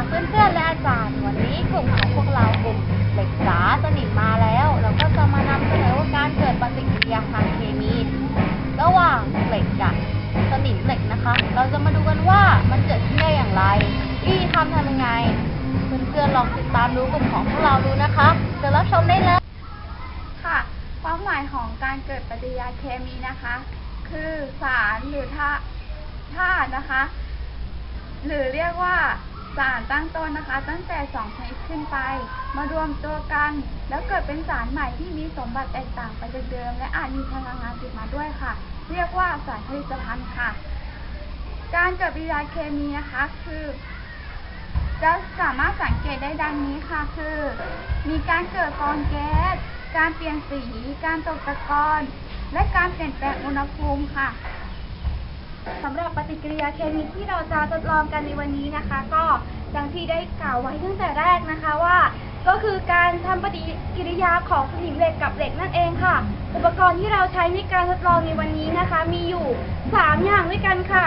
ะเพื่อนๆและอาจารย์ วันนี้กลุ่มของพวกเรากลุ่มเหล็กสาสนิมมาแล้ว เราก็จะมานำเสนอการเกิดปฏิกิริยาทางเคมีระหว่างเหล็กกับสนิมเหล็กนะคะ เราจะมาดูกันว่ามันเกิดขึ้นได้อย่างไรวิธีทำทำยังไง เพื่อนๆลองติดตามดูกลุ่มของพวกเราดูนะคะจะรับชมได้แล้วค่ะความหมายของการเกิดปฏิกิริยาเคมีนะคะ คือสารหรือธาตุนะคะ หรือเรียกว่า สารตั้งต้นนะคะ ตั้งแต่สองชนิดขึ้นไป มารวมตัวกัน แล้วเกิดเป็นสารใหม่ที่มีสมบัติแตกต่างไปจากเดิม และอาจมีพลังงานติดมาด้วยค่ะ เรียกว่าสารผลิตภัณฑ์ค่ะ การเกิดปฏิกิริยาเคมีนะคะคือจะสามารถสังเกตได้ดังนี้ค่ะ คือ มีการเกิดฟองแก๊ส การเปลี่ยนสี การตกตะกอน และการเปลี่ยนแปลงอุณหภูมิค่ะ สำหรับปฏิกิริยาเคมีที่เราจะทดลองกันในวันนี้นะคะ ก็ดังที่ได้กล่าวไว้ตั้งแต่แรกนะคะว่า ก็คือการทำปฏิกิริยาของสนิมเหล็กกับเหล็กนั่นเองค่ะ อุปกรณ์ที่เราใช้ในการทดลองในวันนี้นะคะ มีอยู่สามอย่างด้วยกันค่ะ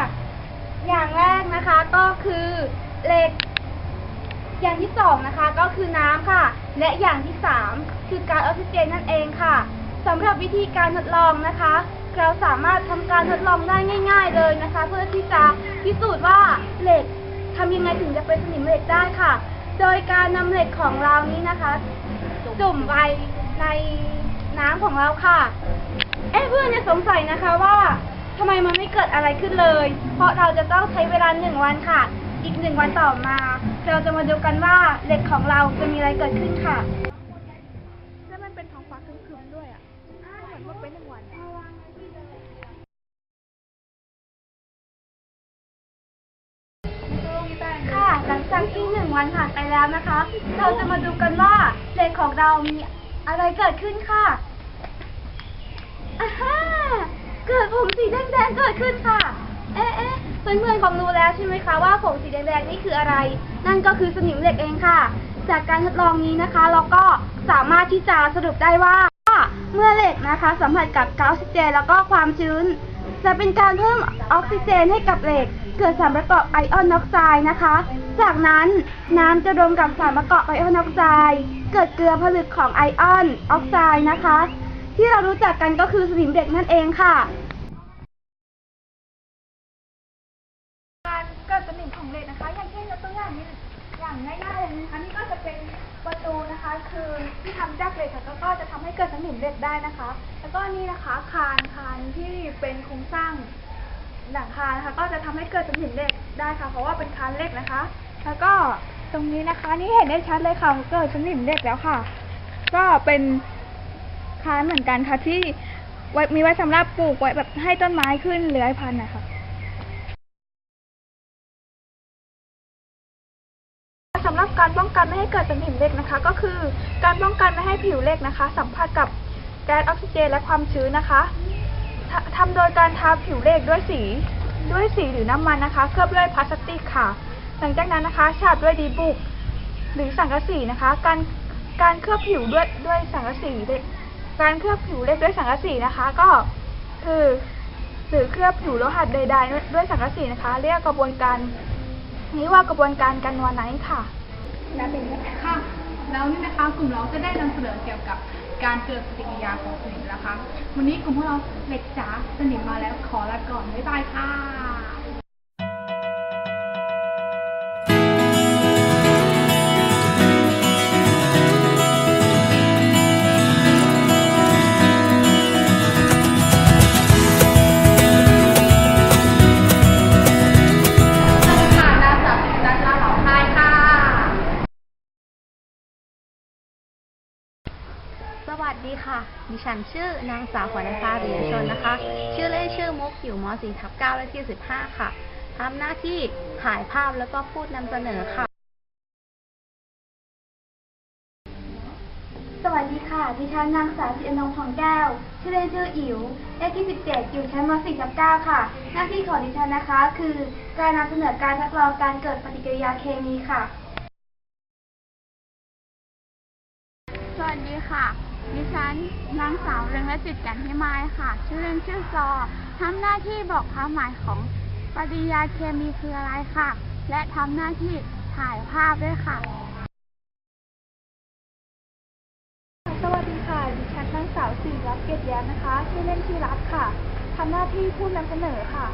อย่างแรกนะคะก็คือเหล็ก อย่างที่สองนะคะก็คือน้ำค่ะ และอย่างที่สามคือกาซออกซิเจนนั่นเองค่ะสำหรับวิธีการทดลองนะคะ เราสามารถทำการทดลองได้ง่าย ๆ เลยนะคะ เพื่อที่จะพิสูจน์ว่าเหล็กทำยังไงถึงจะเป็นสนิมเหล็กได้ค่ะ โดยการนำเหล็กของเรานี้นะคะ จุ่มไปในน้ำของเราค่ะ เอ๊ะเพื่อนจะสงสัยนะคะว่าทำไมมันไม่เกิดอะไรขึ้นเลย เพราะเราจะต้องใช้เวลาหนึ่งวันค่ะ อีกหนึ่งวันต่อมา เราจะมาดูกันว่าเหล็กของเราจะมีอะไรเกิดขึ้นค่ะ เป็นท้องฟ้าครึมๆด้วยอะเหมือนว่าเป็นหนึ่งวันค่ะ หลังจากที่หนึ่งวันผ่านไปแล้วนะคะ เราจะมาดูกันว่าเล็กของเรามีอะไรเกิดขึ้นค่ะอ่าฮะเกิดผงสีแดงๆเกิดขึ้นค่ะ เอ๊ะเอ๊ะเพื่อนๆคงรู้แล้วใช่ไหมคะว่าผงสีแดงๆนี่คืออะไร นั่นก็คือสนิมเหล็กเองค่ะ จากการทดลองนี้นะคะ เราก็ สามารถที่จะสรุปได้ว่า เมื่อเหล็กนะคะ สัมผัสกับก๊าซออกซิเจนแล้วก็ความชื้น จะเป็นการเพิ่มออกซิเจนให้กับเหล็ก เกิดสารประกอบไอออนออกไซด์นะคะ จากนั้นน้ำจะรวมกับสารประกอบไอออนออกไซด์เกิดเกลือผลึกของไอออนออกไซด์นะคะ ที่เรารู้จักกันก็คือสนิมเหล็กนั่นเองค่ะการเกิดสนิมของเหล็กนะคะ อย่างเช่นยกตัวอย่างนี้ อย่างง่ายๆเลยนะคะนี่ก็จะเป็นประตูนะคะ คือที่ทำจากเหล็กแล้วก็จะทำให้เกิดสนิมเหล็กได้นะคะ แล้วก็นี่นะคะคานคานที่เป็นโครงสร้างหลังคานะคะ ก็จะทำให้เกิดสนิมเหล็กได้ค่ะ เพราะว่าเป็นคานเหล็กนะคะ แล้วก็ตรงนี้นะคะ นี่เห็นได้ชัดเลยค่ะเกิดสนิมเหล็กแล้วค่ะ ก็เป็นคานเหมือนกันค่ะที่ไว้มีไว้สำหรับปลูกไว้แบบให้ต้นไม้ขึ้นเลื้อยพันธุ์นะคะ สำหรับการป้องกันไม่ให้เกิดสนิมเหล็กนะคะ ก็คือการป้องกันไม่ให้ผิวเหล็กนะคะ สัมผัสกับแก๊สออกซิเจนและความชื้นนะคะททำโดยการทาผิวเหล็กด้วยสีด้วยสีหรือน้ำมันนะคะ เคลือบด้วยพลาสติกค่ะ หลังจากนั้นนะคะฉาบด้วยดีบุก หรือสังกะสีนะคะ การการเคลือบผิวด้วยด้วยสังกะสีการเคลือบผิวเหล็กด้วยสังกะสีนะคะ ก็คือหรือเคลือบผิวโลหะใดๆด้วยสังกะสีนะคะ เรียกกระบวนการ นี้ว่ากระบวนการกันวาไนท์ค่ะและเป็นค่ะแล้วนี่นะคะกลุ่มเราก็ได้นำเสนอเกี่ยวกับการเกิดปฏิกิริยาของสนิมนะคะ วันนี้กลุ่มพวกเราเหล็กจ๋าสนิมมาแล้วขอลาก่อนบ๊ายบายค่ะ ค่ะ ดิฉันชื่อนางสาวขวัญนภาเหรียญชนนะคะ ชื่อเล่นชื่อมุกอยู่ม .4 ทับ9และที่ 15 ค่ะทำหน้าที่ถ่ายภาพแล้วก็พูดนำเสนอค่ะ สวัสดีค่ะ ดิฉันนางสาวจิอนงทองแก้ว ชื่อเล่นชื่ออิ๋ว เลขที่ 17 อยู่ชั้นม .4 กับ9ค่ะ หน้าที่ของดิฉันนะคะ คือการนำเสนอการทดลองการเกิดปฏิกิริยาเคมีค่ะ สวัสดีค่ะ ดิฉันนางสาวเรืองและจิตกันพิมายค่ะ ชื่อเล่นชื่อซอทำหน้าที่บอกความหมายของปฏิกิริยาเคมีคืออะไรค่ะ และทำหน้าที่ถ่ายภาพด้วยค่ะ สวัสดีค่ะ ดิฉันนางสาวสิริรัตน์เกตแย้มนะคะ ชื่อเล่นชื่อรัตค่ะทำหน้าที่พูดนำเสนอค่ะ